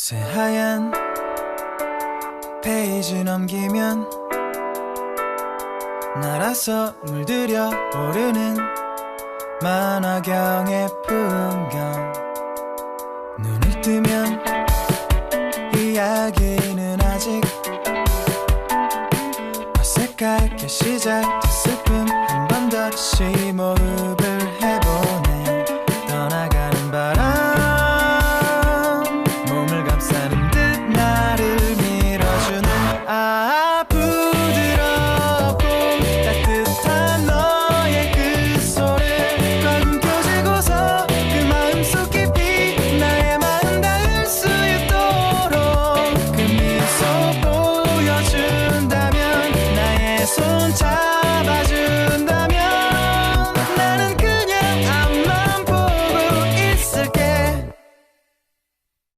새하얀 페이지 넘기면 날아서 물들여 오르는 만화경의 풍경. 눈을 뜨면 이야기는 아직 어색하게 시작됐을 뿐 time.